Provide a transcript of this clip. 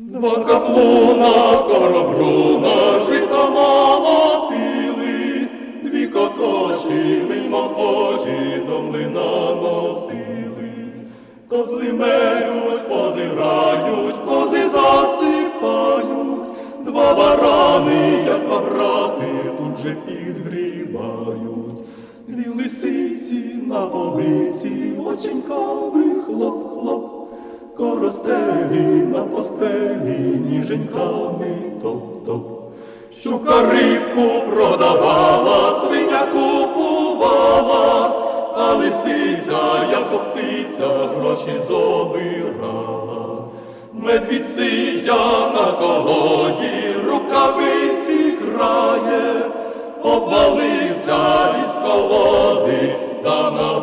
Два каплуна, хоробруна, жита молотили, дві котоші мимохожі до млина носили. Козли мелють, позирають, кози засипають, два барани, як два брати, тут же підгрібають. Дві лисиці на полиці, оченьками хлоп-хлоп, коростелі на постелі, ніженьками топ-топ. Щука рибку продавала, свиня купувала, а лисиця, як птиця, гроші забирала. Медвідь сидя на колоді, рукавиці крає, обвалився із колоди, та на